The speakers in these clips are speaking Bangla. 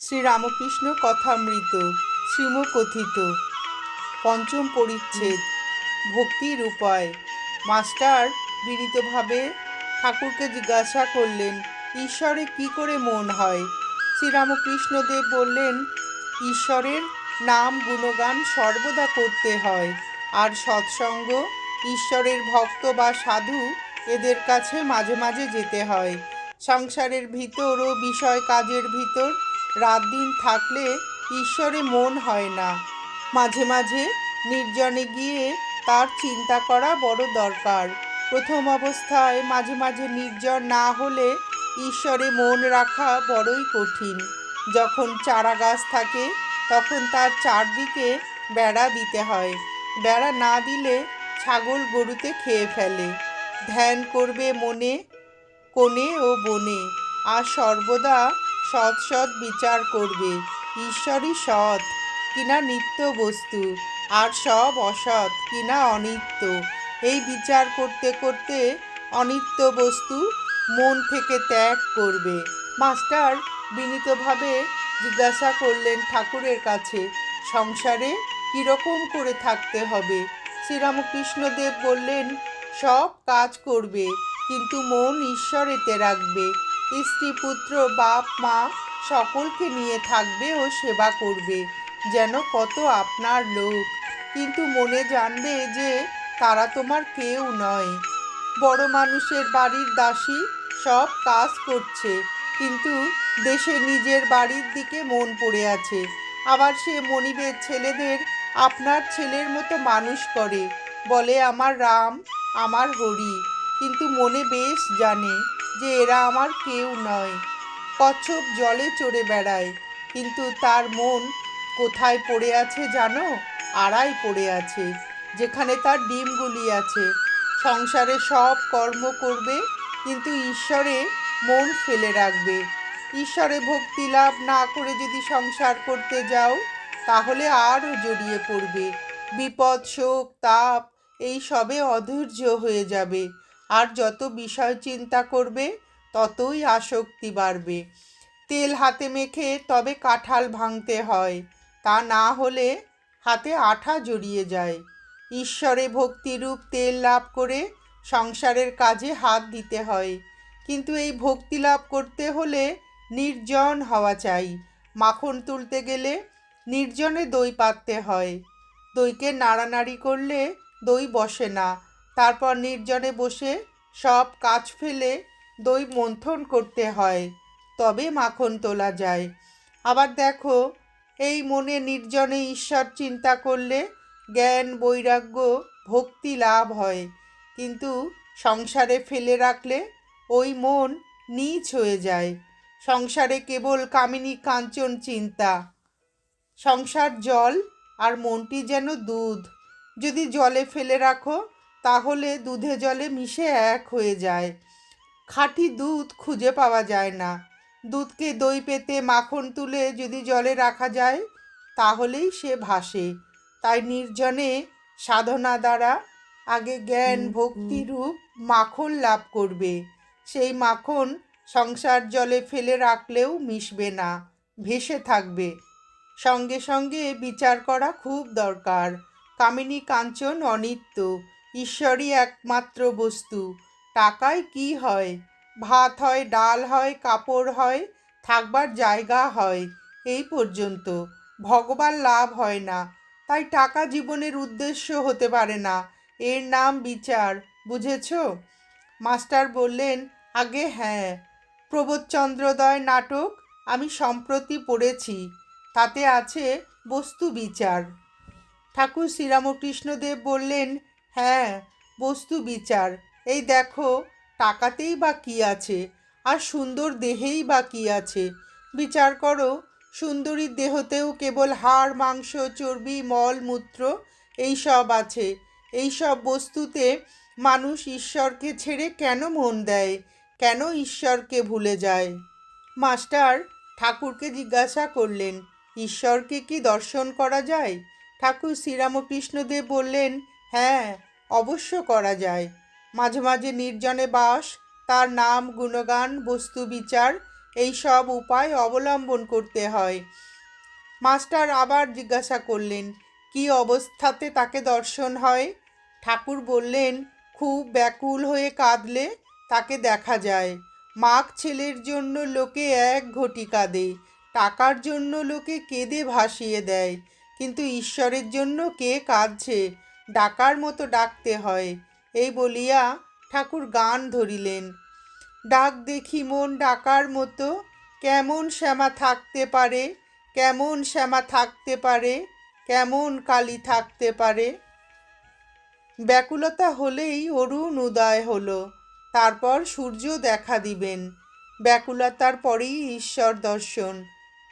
শ্রীরামকৃষ্ণ কথামৃত শ্রীমকথিত পঞ্চম পরিচ্ছেদ। ভক্তির উপায় মাস্টার বিনীতভাবে ঠাকুরকে জিজ্ঞাসা করলেন, ঈশ্বরে কি করে মন হয়? শ্রীরামকৃষ্ণদেব বললেন, ঈশ্বরের নাম গুণগান সর্বদা করতে হয়। আর সৎসঙ্গ, ঈশ্বরের ভক্ত বা সাধু এদের কাছে মাঝে মাঝে যেতে হয়। সংসারের ভিতর ও বিষয় কাজের ভিতর রাত দিন থাকলে ঈশ্বরে মন হয় না। মাঝে মাঝে নির্জনে গিয়ে তার চিন্তা করা বড় দরকার। প্রথম অবস্থায় মাঝে মাঝে নির্জন না হলে ঈশ্বরে মন রাখা বড়ই কঠিন। যখন চারা গাছ থাকে, তখন তার চারদিকে বেড়া দিতে হয়। বেড়া না দিলে ছাগল গরুতে খেয়ে ফেলে। ধ্যান করবে মনে, কোণে ও বনে। আর সর্বদা সৎ সৎ বিচার করবে। ঈশ্বরই সৎ, কিনা নিত্য বস্তু, আর সব অসৎ, কিনা অনিত্য। এই বিচার করতে করতে অনিত্য বস্তু মন থেকে ত্যাগ করবে। মাস্টার বিনীতভাবে জিজ্ঞাসা করলেন ঠাকুরের কাছে, সংসারে কীরকম করে থাকতে হবে? শ্রীরামকৃষ্ণদেব বললেন, সব কাজ করবে, কিন্তু মন ঈশ্বরেতে রাখবে। স্ত্রী পুত্র বাপ, মা সকলকে নিয়ে থাকবে ও সেবা করবে, যেন কত আপনার লোক। কিন্তু মনে জানবে যে তারা তোমার কেউ নয়। বড় মানুষের বাড়ির দাসী সব কাজ করছে, কিন্তু দেশে নিজের বাড়ির দিকে মন পড়ে আছে। আবার সে মনিবের ছেলেদের আপনার ছেলের মতো মানুষ করে। বলে, আমার রাম, আমার হরি। কিন্তু মনে বেশ জানে যে এরা আমার কেউ নয়। কচ্ছপ জলে চড়ে বেড়ায়, কিন্তু তার মন কোথায় পড়ে আছে জানো? আড়াই পড়ে আছে, যেখানে তার ডিমগুলি আছে। সংসারে সব কর্ম করবে, কিন্তু ঈশ্বরে মন ফেলে রাখবে। ঈশ্বরে ভক্তি লাভ না করে যদি সংসার করতে যাও, তাহলে আরও জড়িয়ে পড়বে। বিপদ, শোক, তাপ, এই সবে অধৈর্য হয়ে যাবে। আর যত বিষয় চিন্তা করবে, ততই আসক্তি বাড়বে। তেল হাতে মেখে তবে কাঁঠাল ভাঙতে হয়, তা না হলে হাতে আঠা জড়িয়ে যায়। ঈশ্বরে ভক্তিরূপ তেল লাভ করে সংসারের কাজে হাত দিতে হয়, কিন্তু এই ভক্তি লাভ করতে হলে নির্জন হওয়া চাই। মাখন তুলতে গেলে নির্জনে দই পাততে হয়। দইকে নাড়ানাড়ি করলে দই বসে না তারপর নির্জনে বসে সব কাজ ফেলে দই মন্থন করতে হয়, তবে মাখন তোলা যায়। আবার দেখো, এই মনে নির্জনে ঈশ্বর চিন্তা করলে জ্ঞান, বৈরাগ্য, ভক্তি লাভ হয়। কিন্তু সংসারে ফেলে রাখলে ওই মন নীচ হয়ে যায়। সংসারে কেবল কামিনী কাঞ্চন চিন্তা। সংসার জল আর মনটি যেন দুধ। যদি জলে ফেলে রাখো তাহলে দুধে জলে মিশে এক হয়ে যায়। খাঁটি দুধ খুঁজে পাওয়া যায় না। দুধকে দই পেতে মাখন তুলে যদি জলে রাখা যায় তাহলেই সে ভাসে। তাই নির্জনে সাধনা দ্বারা আগে জ্ঞান ভক্তিরূপ মাখন লাভ করবে। সেই মাখন সংসার জলে ফেলে রাখলেও মিশবে না ভেসে থাকবে। সঙ্গে সঙ্গে বিচার করা খুব দরকার। কামিনী কাঞ্চন অনিত্য। ঈশ্বরই একমাত্র বস্তু। টাকায় কি হয়? ভাত হয়, ডাল হয়, কাপড় হয়, থাকবার জায়গা হয়, এই পর্যন্ত। ভগবান লাভ হয় না। তাই টাকা জীবনের উদ্দেশ্য হতে পারে না। এর নাম বিচার, বুঝেছ? মাস্টার বললেন, আগে হ্যাঁ। প্রবোধচন্দ্রদয় নাটক, আমি সম্প্রতি পড়েছি। তাতে আছে বস্তু বিচার। ঠাকুর শ্রীরামকৃষ্ণদেব বললেন হ্যাঁ বস্তু বিচার। এই দেখো, টাকাতেই বা কী আছে? আর সুন্দর দেহেই বা কী আছে? বিচার করো সুন্দরীর দেহতেও কেবল হাড়, মাংস, চর্বি, মল, মূত্র, এই সব আছে। এই সব বস্তুতে মানুষ ঈশ্বরকে ছেড়ে কেন মন দেয়? কেন ঈশ্বরকে ভুলে যায়? মাস্টার ঠাকুরকে জিজ্ঞাসা করলেন, ঈশ্বরকে কি দর্শন করা যায়? ঠাকুর শ্রীরামকৃষ্ণদেব বললেন হ্যাঁ অবশ্য করা যায়। মাঝে মাঝে নির্জনে বাস, তার নাম, গুণগান, বস্তু বিচার, এই সব উপায় অবলম্বন করতে হয়। মাস্টার আবার জিজ্ঞাসা করলেন, কি অবস্থাতে তাকে দর্শন হয়? ঠাকুর বললেন, খুব ব্যাকুল হয়ে কাঁদলে তাকে দেখা যায়। মাক ছেলের জন্য লোকে এক ঘটি কাঁদে, টাকার জন্য লোকে কেঁদে ভাসিয়ে দেয়। কিন্তু ঈশ্বরের জন্য কে কাঁদছে? ডাকার মতো ডাকতে হয়। এই বলিয়া ঠাকুর গান ধরিলেন। ডাক দেখি মন ডাকার মতো, কেমন শ্যামা থাকতে পারে, কেমন শ্যামা থাকতে পারে, কেমন কালি থাকতে পারে। ব্যাকুলতা হলেই অরুণ উদয় হলো, তারপর সূর্য দেখা দিবেন। ব্যাকুলতার পরেই ঈশ্বর দর্শন।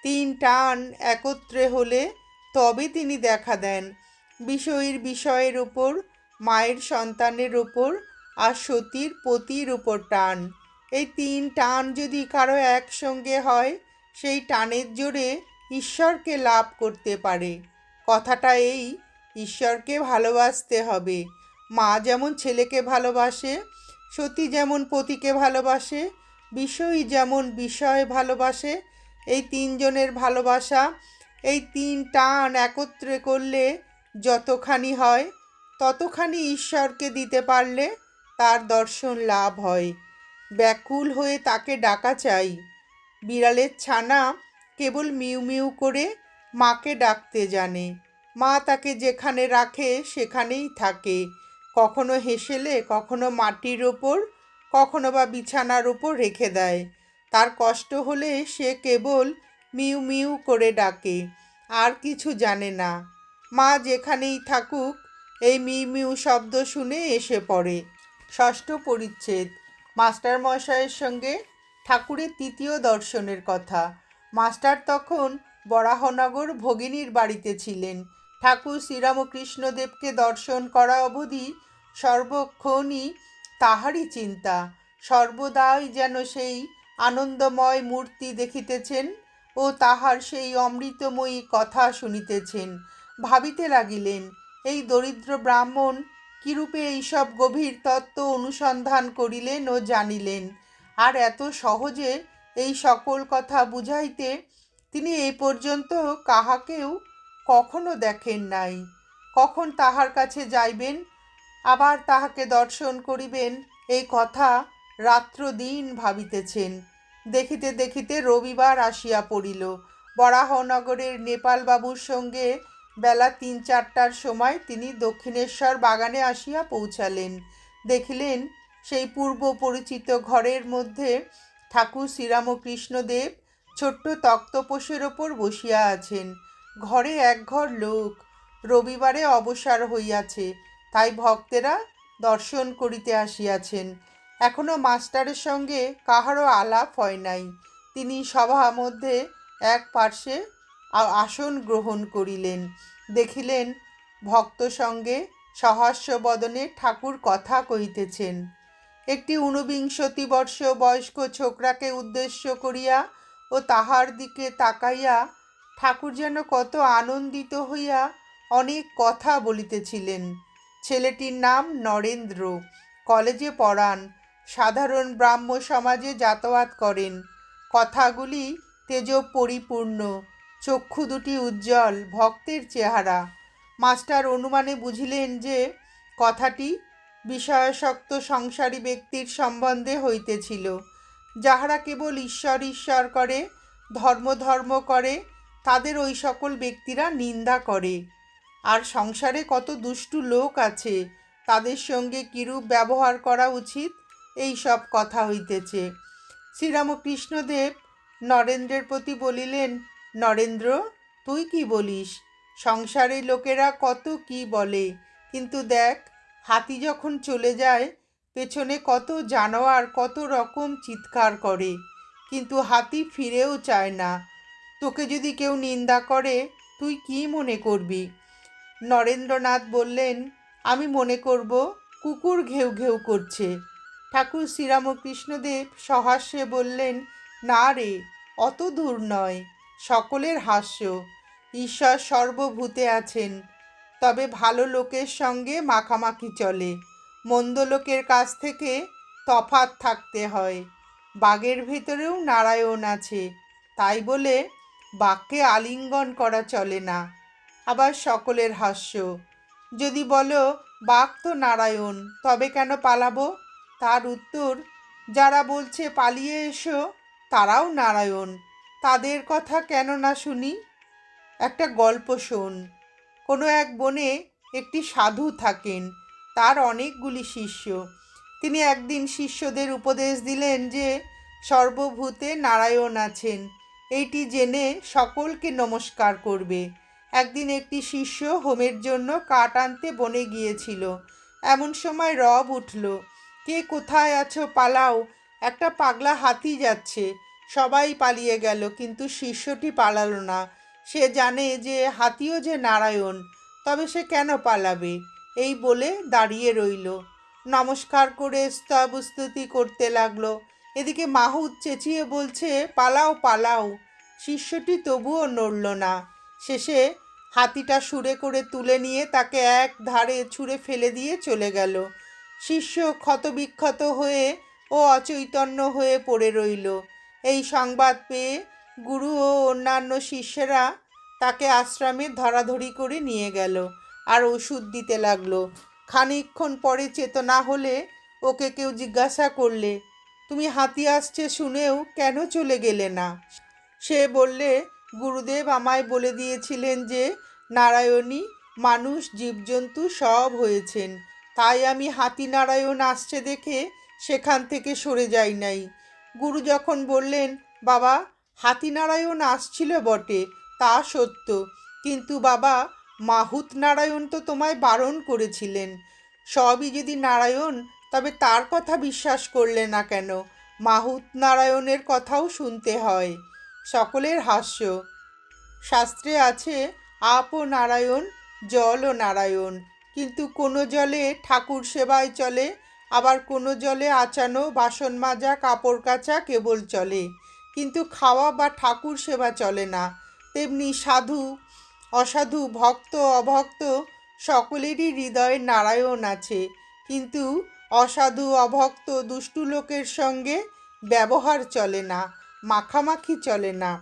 তিন টান একত্রে হলে তবে তিনি দেখা দেন। বিষয়ের বিষয়ের উপর, মায়ের সন্তানের উপর আর সতীর পতির উপর টান। এই তিন টান যদি কারও একসঙ্গে হয়, সেই টানের জোরে ঈশ্বরকে লাভ করতে পারে। কথাটা এই, ঈশ্বরকে ভালোবাসতে হবে। মা যেমন ছেলেকে ভালোবাসে, সতী যেমন পতিকে ভালোবাসে, বিষয়ী যেমন বিষয় ভালোবাসে, এই তিনজনের ভালোবাসা, এই তিন টান একত্রে করলে যতখানি হয়, ততখানি ঈশ্বরকে দিতে পারলে তার দর্শন লাভ হয়। ব্যাকুল হয়ে তাকে ডাকা চাই। বিড়ালের ছানা কেবল মিউ মিউ করে মাকে ডাকতে জানে। মা তাকে যেখানে রাখে সেখানেই থাকে। কখনো হেসেলে, কখনো মাটির ওপর, কখনো বা বিছানার ওপর রেখে দেয়। তার কষ্ট হলে সে কেবল মিউ মিউ করে ডাকে, আর কিছু জানে না। মা যেখানেই থাকুক, এই মিউ শব্দ শুনে এসে পড়ে। ষষ্ঠ পরিচ্ছেদ। মাস্টার মশাইয়ের সঙ্গে ঠাকুরের তৃতীয় দর্শনের কথা। মাস্টার তখন বরাহনগর ভগিনীর বাড়িতে ছিলেন। ঠাকুর শ্রীরামকৃষ্ণদেবকে দর্শন করা অবধি সর্বক্ষণই তাহারই চিন্তা। সর্বদাই যেন সেই আনন্দময় মূর্তি দেখিতেছেন ও তাহার সেই অমৃতময়ী কথা শুনিতেছেন। ভাবিতে লাগিলেন, এই দরিদ্র ব্রাহ্মণ কিরূপে এইসব গভীর তত্ত্ব অনুসন্ধান করিলেন ও জানিলেন। আর এত সহজে এই সকল কথা বুঝাইতে তিনি এই পর্যন্ত কাহাকেও কখনো দেখেন নাই। কখন তাহার কাছে যাইবেন, আবার তাহাকে দর্শন করিবেন, এই কথা রাত্র দিন ভাবিতেছেন। দেখিতে দেখিতে রবিবার আসিয়া পড়িল। বরাহনগরের নেপালবাবুর সঙ্গে বেলা তিন চারটার সময় তিনি দক্ষিণেশ্বর বাগানে আসিয়া পৌঁছালেন। দেখিলেন সেই পূর্ব পরিচিত ঘরের মধ্যে ঠাকুর শ্রীরামকৃষ্ণদেব ছোট্ট তক্তপোষের ওপর বসিয়া আছেন। ঘরে এক ঘর লোক। রবিবারে অবসর হইয়াছে, তাই ভক্তেরা দর্শন করিতে আসিয়াছেন। এখনও মাস্টারের সঙ্গে কাহারও আলাপ হয় নাই। তিনি সভা মধ্যে এক পার্শ্বে আসন গ্রহণ করিলেন। দেখিলেন, ভক্ত সঙ্গে সহাস্য বদনে ঠাকুর কথা কহিতেছেন। একটি ঊনবিংশতি বর্ষ বয়স্ক ছোকরাকে উদ্দেশ্য করিয়া ও তাহার দিকে তাকাইয়া ঠাকুর যেন কত আনন্দিত হইয়া অনেক কথা বলিতেছিলেন। ছেলেটির নাম নরেন্দ্র। কলেজে পড়ান। সাধারণ ব্রাহ্ম সমাজে যাতায়াত করেন। কথাগুলি তেজ পরিপূর্ণ চক্ষু দুটি উজ্জ্বল, ভক্তের চেহারা। মাস্টার অনুমানে বুঝিলেন যে, কথাটি বিষয়াসক্ত সংসারী ব্যক্তির সম্বন্ধে হইতেছিল। যাহারা কেবল ঈশ্বর ঈশ্বর করে, ধর্ম ধর্ম করে, তাদের ওই সকল ব্যক্তিরা নিন্দা করে। আর সংসারে কত দুষ্টু লোক আছে, তাদের সঙ্গে কিরূপ ব্যবহার করা উচিত, এই সব কথা হইতেছে। শ্রীরামকৃষ্ণদেব নরেন্দ্রের প্রতি বলিলেন নরেন্দ্র, তুই কি বলিস? সংসারের লোকেরা কত কি বলে। কিন্তু দেখ, হাতি যখন চলে যায়, পেছনে কত জানোয়ার, কত রকম চিৎকার করে। কিন্তু হাতি ফিরেও চায় না। তোকে যদি কেউ নিন্দা করে, তুই কি মনে করবি? নরেন্দ্রনাথ বললেন, আমি মনে করব, কুকুর ঘেউ ঘেউ করছে। ঠাকুর শ্রীরামকৃষ্ণদেব সহাস্যে বললেন, না রে, অত দূর নয়। সকলের হাস্য। ঈশ্বর সর্বভূতে আছেন। তবে ভালো লোকের সঙ্গে মাখামাখি চলে। মন্দ লোকের কাছ থেকে তফাত থাকতে হয়। বাঘের ভেতরেও নারায়ণ আছে। তাই বলে বাঘকে আলিঙ্গন করা চলে না। আবার সকলের হাস্য। যদি বলো, বাঘ তো নারায়ণ, তবে কেন পালাবো? তার উত্তর, যারা বলছে পালিয়ে এসো, তারাও নারায়ণ। তাদের কথা কেন না শুনি? একটা গল্প শোন। কোনো এক বনে একটি সাধু থাকেন, তার অনেকগুলি শিষ্য। তিনি একদিন শিষ্যদের উপদেশ দিলেন যে, সর্বভূতে নারায়ণ আছেন। এইটি জেনে সকলকে নমস্কার করবে। একদিন একটি শিষ্য হোমের জন্য কাঠ আনতে বনে গিয়েছিল। এমন সময় রব উঠল, কে কোথায় আছো? পালাও। একটা পাগলা হাতি যাচ্ছে। সবাই পালিয়ে গেল, কিন্তু শিষ্যটি পালালো না। সে জানে যে হাতিও যে নারায়ণ, তবে সে কেন পালাবে? এই বলে দাঁড়িয়ে রইল। নমস্কার করে স্তবস্তুতি করতে লাগল। এদিকে মাহুত চেঁচিয়ে বলছে, পালাও পালাও। শিষ্যটি তবুও নড়ল না। শেষে হাতিটা সুরে করে তুলে নিয়ে তাকে এক ধারে ছুঁড়ে ফেলে দিয়ে চলে গেল। শিষ্য ক্ষতবিক্ষত হয়ে ও অচৈতন্য হয়ে পড়ে রইল। এই সংবাদ পেয়ে গুরু ও অন্যান্য শিষ্যেরা তাকে আশ্রমে ধরাধরি করে নিয়ে গেল আর ওষুধ দিতে লাগল। খানিকক্ষণ পরে চেতনা হলে ওকে কেউ জিজ্ঞাসা করলে, তুমি হাতি আসছে শুনেও কেন চলে গেলে না? সে বললে, গুরুদেব আমায় বলে দিয়েছিলেন যে, নারায়ণী মানুষ জীবজন্তু সব হয়েছেন। তাই আমি হাতি নারায়ণ আসছে দেখে সেখান থেকে সরে যাই নাই। গুরু যখন বললেন, বাবা হাতি নারায়ণ আসছিল বটে, তা সত্য। কিন্তু বাবা, মাহুত নারায়ণ তো তোমায় বারণ করেছিলেন। সবই যদি নারায়ণ, তবে তার কথা বিশ্বাস করলে না কেন? মাহুত নারায়ণের কথাও শুনতে হয়। সকলের হাস্য। শাস্ত্রে আছে, আপ ও নারায়ণ, জল ও নারায়ণ। কিন্তু কোনো জলে ঠাকুর সেবায় চলে আবার কোনো জলে আচানো, বাসন মাজা, কাপড় কাচা কেবল চলে। কিন্তু খাওয়া বা ঠাকুর সেবা চলে না। তেমনি সাধু, অসাধু, ভক্ত, অভক্ত সকলেরই হৃদয়ে নারায়ণ আছে। কিন্তু অসাধু, অভক্ত, দুষ্টু লোকের সঙ্গে ব্যবহার চলে না, মাখামাখি চলে না।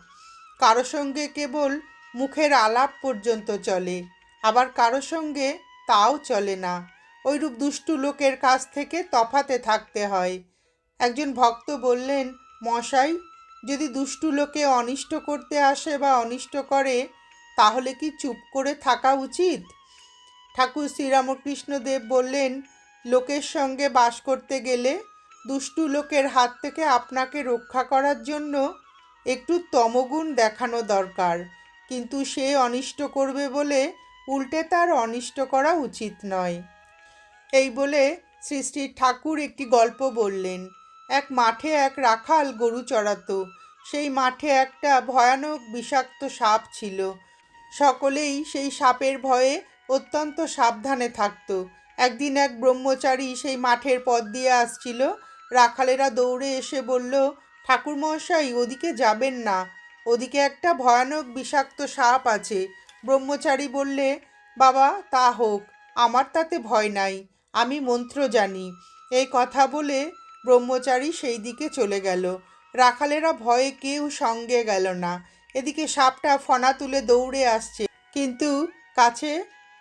কারও সঙ্গে কেবল মুখের আলাপ পর্যন্ত চলে, আবার কারও সঙ্গে তাও চলে না। ওইরূপ দুষ্টু লোকের কাছ থেকে তফাতে থাকতে হয়। একজন ভক্ত বললেন, মশাই, যদি দুষ্টু লোকে অনিষ্ট করতে আসে বা অনিষ্ট করে, তাহলে কি চুপ করে থাকা উচিত? ঠাকুর শ্রীরামকৃষ্ণদেব বললেন, লোকের সঙ্গে বাস করতে গেলে দুষ্টু লোকের হাত থেকে আপনাকে রক্ষা করার জন্য একটু তমগুণ দেখানো দরকার। কিন্তু সে অনিষ্ট করবে বলে উল্টে তার অনিষ্ট করা উচিত নয়। এই বলে শ্রী ঠাকুর একটি গল্প বললেন। এক মাঠে এক রাখাল গরু চড়াতো। সেই মাঠে একটা ভয়ানক বিষাক্ত সাপ ছিল। সকলেই সেই সাপের ভয়ে অত্যন্ত সাবধানে থাকতো। একদিন এক ব্রহ্মচারী সেই মাঠের পথ দিয়ে আসছিল। রাখালেরা দৌড়ে এসে বলল ঠাকুর মহাশয় ওদিকে যাবেন না। ওদিকে একটা ভয়ানক বিষাক্ত সাপ আছে। ব্রহ্মচারী বললে, বাবা, তা হোক। আমার তাতে ভয় নাই। আমি মন্ত্র জানি। এই কথা বলে ব্রহ্মচারী সেই দিকে চলে গেল। রাখালেরা ভয়ে কেউ সঙ্গে গেল না। এদিকে সাপটা ফনা তুলে দৌড়ে আসছে। কিন্তু কাছে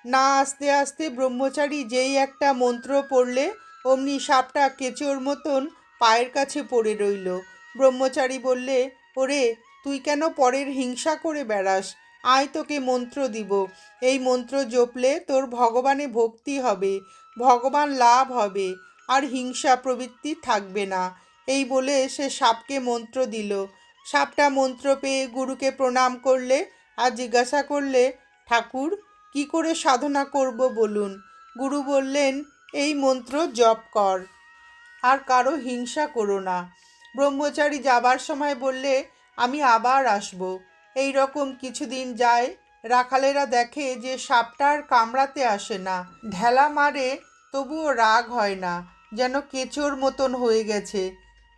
না আসতে আসতে ব্রহ্মচারী যেই একটা মন্ত্র পড়লে, অমনি সাপটা কেঁচোর মতন পায়ের কাছে পড়ে রইল। ব্রহ্মচারী বললে, ওরে, তুই কেন পরের হিংসা করে বেড়াস? আয় তোকে মন্ত্র দিব। এই মন্ত্র জপলে তোর ভগবানে ভক্তি হবে। ভগবান লাভ হবে, আর হিংসা প্রবৃত্তি থাকবে না। এই বলে সে সাপকে মন্ত্র দিল। সাপটা মন্ত্র পেয়ে গুরুকে প্রণাম করলে আর জিজ্ঞাসা করলে, ঠাকুর, কি করে সাধনা করব বলুন? গুরু বললেন, এই মন্ত্র জপ কর, আর কারও হিংসা করো না। ব্রহ্মচারী যাবার সময় বললে, আমি আবার আসব। এই রকম কিছুদিন যায় রাখালেরা দেখে যে সাপটার কামড়াতে আসে না। ঢেলা মারে, তবুও রাগ হয় না, যেন কেঁচোর মতন হয়ে গেছে।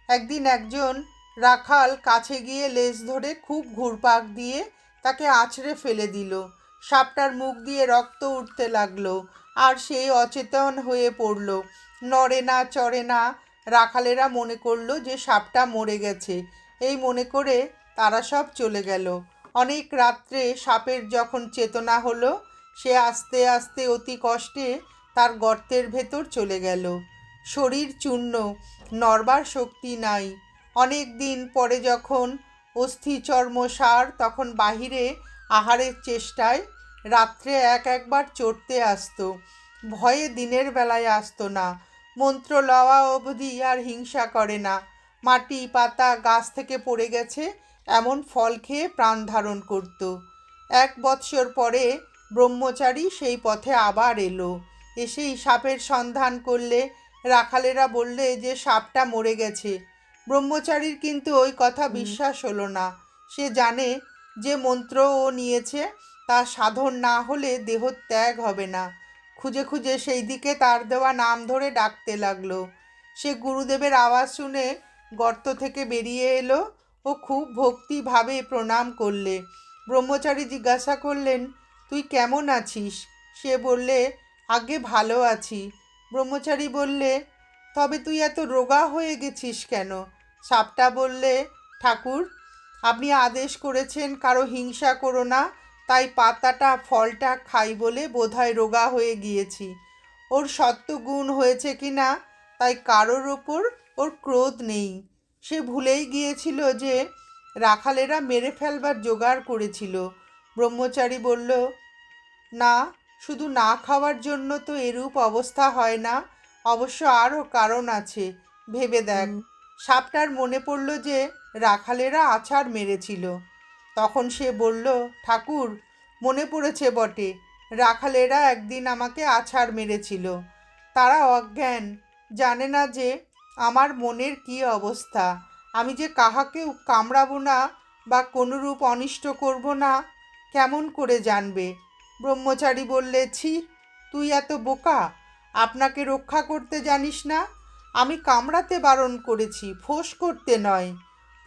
একদিন একজন রাখাল কাছে গিয়ে লেজ ধরে খুব ঘুরপাক দিয়ে তাকে আছড়ে ফেলে দিল। সাপটার মুখ দিয়ে রক্ত উঠতে লাগল, আর সে অচেতন হয়ে পড়ল। নড়ে না, চড়ে না, রাখালেরা মনে করল যে সাপটা মরে গেছে। এই মনে করে তারা সব চলে গেল। অনেক রাত্রে সাপের যখন চেতনা হলো, সে আস্তে আস্তে অতি কষ্টে তার গর্তের ভেতর চলে গেল। শরীর চূর্ণ, নড়বার শক্তি নাই। অনেক দিন পরে যখন অস্থি চর্ম সার, তখন বাহিরে আহারের চেষ্টায় রাত্রে এক একবার চড়তে আসতো। ভয়ে দিনের বেলায় আসতো না। মন্ত্র লওয়া অবধি আর হিংসা করে না। মাটি, পাতা, গাছ থেকে পড়ে গেছে এমন ফল খেয়ে প্রাণ ধারণ করত। এক বৎসর পরে ব্রহ্মচারী সেই পথে আবার এলো। এসেই সাপের সন্ধান করলে রাখালেরা বললে যে সাপটা মরে গেছে। ব্রহ্মচারীর কিন্তু ওই কথা বিশ্বাস হলো না। সে জানে যে মন্ত্র ও নিয়েছে তা সাধন না হলে দেহ ত্যাগ হবে না। খুঁজে খুঁজে সেই দিকে তার দেওয়া নাম ধরে ডাকতে লাগল। সে গুরুদেবের আওয়াজ শুনে গর্ত থেকে বেরিয়ে এলো। ও খুব ভক্তিভাবে প্রণাম করলে। ব্রহ্মচারী জিজ্ঞাসা করলেন, তুই কেমন আছিস? সে বললে, আগে ভালো আছি। ব্রহ্মচারী বললে, তবে তুই এত রোগা হয়ে গেছিস কেন? সাপটা বললে, ঠাকুর, আপনি আদেশ করেছেন কারও হিংসা করো না, তাই পাতাটা, ফলটা খাই বলে বোধহয় রোগা হয়ে গিয়েছি। ওর সত্ত্বগুণ হয়েছে কি না তাই কারোর ওপর ওর ক্রোধ নেই। সে ভুলেই গিয়েছিল যে রাখালেরা মেরে ফেলবার জোগাড় করেছিল। ব্রহ্মচারী বলল না শুধু না খাওয়ার জন্য তো এরূপ অবস্থা হয় না অবশ্য আরও কারণ আছে। ভেবে দেখ সাপটার মনে পড়ল যে রাখালেরা আছাড় মেরেছিল। তখন সে বলল ঠাকুর মনে পড়েছে বটে রাখালেরা একদিন আমাকে আছাড় মেরেছিল। তারা অজ্ঞান জানে না যে আমার মনের কী অবস্থা? আমি যে কাহাকেও কামড়াবো না বা কোনোরূপ অনিষ্ট করব না, কেমন করে জানবে? ব্রহ্মচারী বললে, ছি, তুই এত বোকা, আপনাকে রক্ষা করতে জানিস না? আমি কামড়াতে বারণ করেছি, ফোঁস করতে নয়।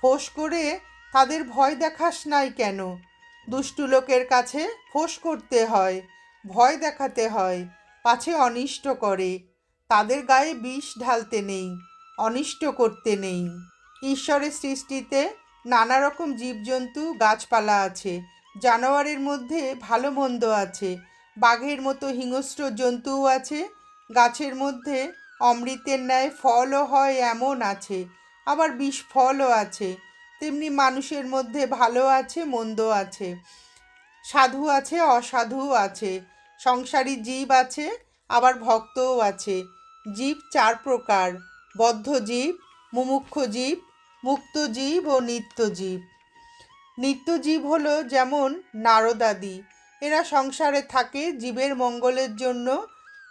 ফোঁস করে তাদের ভয় দেখাস নাই কেন? দুষ্টু লোকের কাছে ফোঁস করতে হয়, ভয় দেখাতে হয়, পাছে অনিষ্ট করে। তাদের গায়ে বিষ ঢালতে নেই। অনিষ্ট করতে নেই। ঈশ্বরের সৃষ্টিতে নানা রকম জীবজন্তু, গাছপালা আছে। জানোয়ারের মধ্যে ভালো মন্দ আছে। বাঘের মতো হিংস্র জন্তুও আছে। গাছের মধ্যে অমৃতের ন্যায় ফলও হয় এমন আছে। আবার বিষ ফলও আছে। তেমনি মানুষের মধ্যে ভালো আছে, মন্দ আছে। সাধু আছে, অসাধুও আছে। সংসারী জীব আছে, আবার ভক্তও আছে। জীব চার প্রকার। বদ্ধ জীব মুমুক্ষ জীব মুক্ত জীব ও নিত্য জীব নিত্য জীব হলো যেমন নারদাদি। এরা সংসারে থাকে জীবের মঙ্গলের জন্য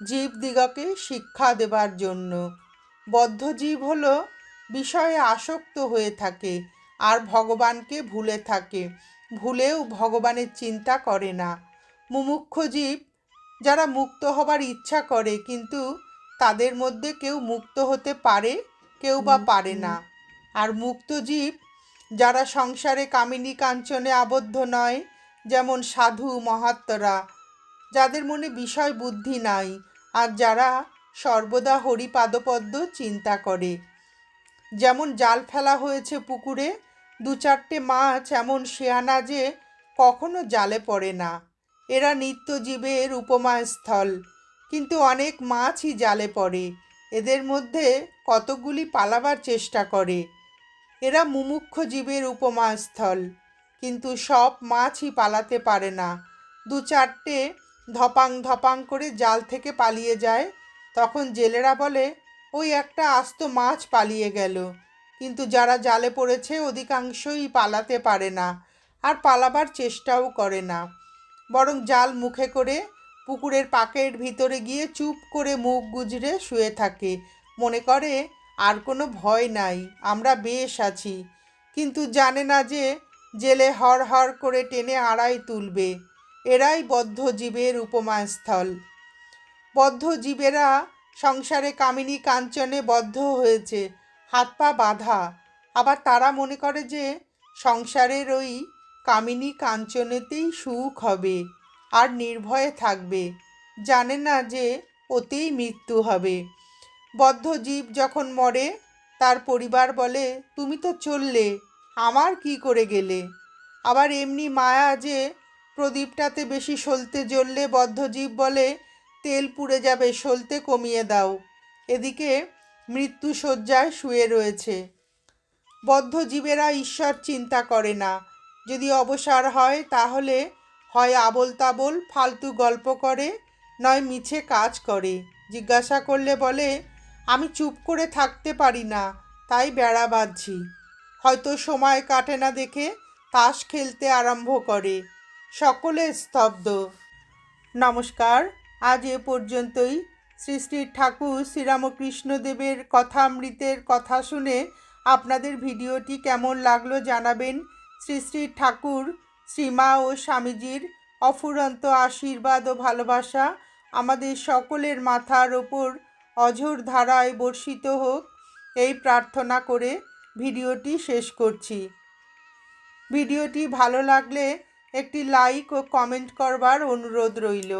জীবদিগকে শিক্ষা দেবার জন্য। বদ্ধজীব হলো বিষয়ে আসক্ত হয়ে থাকে আর ভগবানকে ভুলে থাকে। ভুলেও ভগবানের চিন্তা করে না। মুমুক্ষ জীব যারা মুক্ত হবার ইচ্ছা করে কিন্তু তাদের মধ্যে কেউ মুক্ত হতে পারে কেউ বা পারে না। আর মুক্ত জীব যারা সংসারে কামিনী কাঞ্চনে আবদ্ধ নয় যেমন সাধু মহাত্মরা যাদের মনে বিষয় বুদ্ধি নাই আর যারা সর্বদা হরিপাদপদ্ম চিন্তা করে। যেমন জাল ফেলা হয়েছে পুকুরে দু চারটে মাছ এমন শেয়ানা যে কখনো জালে পড়ে না। এরা নিত্যজীবের উপমাস্থল। কিন্তু অনেক মাছই জালে পড়ে। এদের মধ্যে কতগুলি পালাবার চেষ্টা করে। এরা মুমুক্ষ জীবের উপমাস্থল, কিন্তু সব মাছই পালাতে পারে না। দু চারটে ধপাং ধপাং করে জাল থেকে পালিয়ে যায়। তখন জেলেরা বলে, ওই একটা আস্ত মাছ পালিয়ে গেল। কিন্তু যারা জালে পড়েছে অধিকাংশই পালাতে পারে না, আর পালাবার চেষ্টাও করে না। বরং জাল মুখে করে পুকুরের পাকের ভিতরে গিয়ে চুপ করে মুখ গুজরে শুয়ে থাকে। মনে করে, আর কোনো ভয় নাই, আমরা বেশ আছি। কিন্তু জানে না যে, জেলে হর হর করে টেনে আড়াই তুলবে। এরাই বদ্ধ জীবের উপমাস্থল। বদ্ধ জীবেরা সংসারে কামিনী কাঞ্চনে বদ্ধ হয়েছে, হাত পা বাঁধা। আবার তারা মনে করে যে, সংসারের ওই কামিনী কাঞ্চনেতেই সুখ হবে। আর নির্ভয়ে থাকবে। জানে না যে ওতেই মৃত্যু হবে। বদ্ধ জীব যখন মরে, তার পরিবার বলে, তুমি তো চললে, আমার কি করে গেলে? আবার এমনি মায়া যে প্রদীপটাতে বেশি সলতে জ্বললে বদ্ধজীব বলে, তেল পুড়ে যাবে, সলতে কমিয়ে দাও। এদিকে মৃত্যু শয্যায় শুয়ে রয়েছে। বদ্ধজীবেরা ঈশ্বর চিন্তা করে না। যদি অবসর হয়, তাহলে হয় আবল তাবল ফালতু গল্প করে, নয় মিছে কাজ করে। জিজ্ঞাসা করলে বলে, আমি চুপ করে থাকতে পারি না, তাই বেড়া বাঁধছি। হয়তো সময় কাটে না দেখে তাস খেলতে আরম্ভ করে। সকলে স্তব্ধ। নমস্কার, আজ এ পর্যন্তই। শ্রী শ্রী ঠাকুর শ্রীরামকৃষ্ণদেবের কথামৃতের কথা শুনে আপনাদের ভিডিওটি কেমন লাগল জানাবেন শ্রী শ্রী ঠাকুর শ্রীমা ও স্বামীজির অফুরন্ত আশীর্বাদ ও ভালোবাসা আমাদের সকলের মাথার ওপর অঝোর ধারায় বর্ষিত হোক, এই প্রার্থনা করে ভিডিওটি শেষ করছি। ভিডিওটি ভালো লাগলে একটি লাইক ও কমেন্ট করবার অনুরোধ রইল।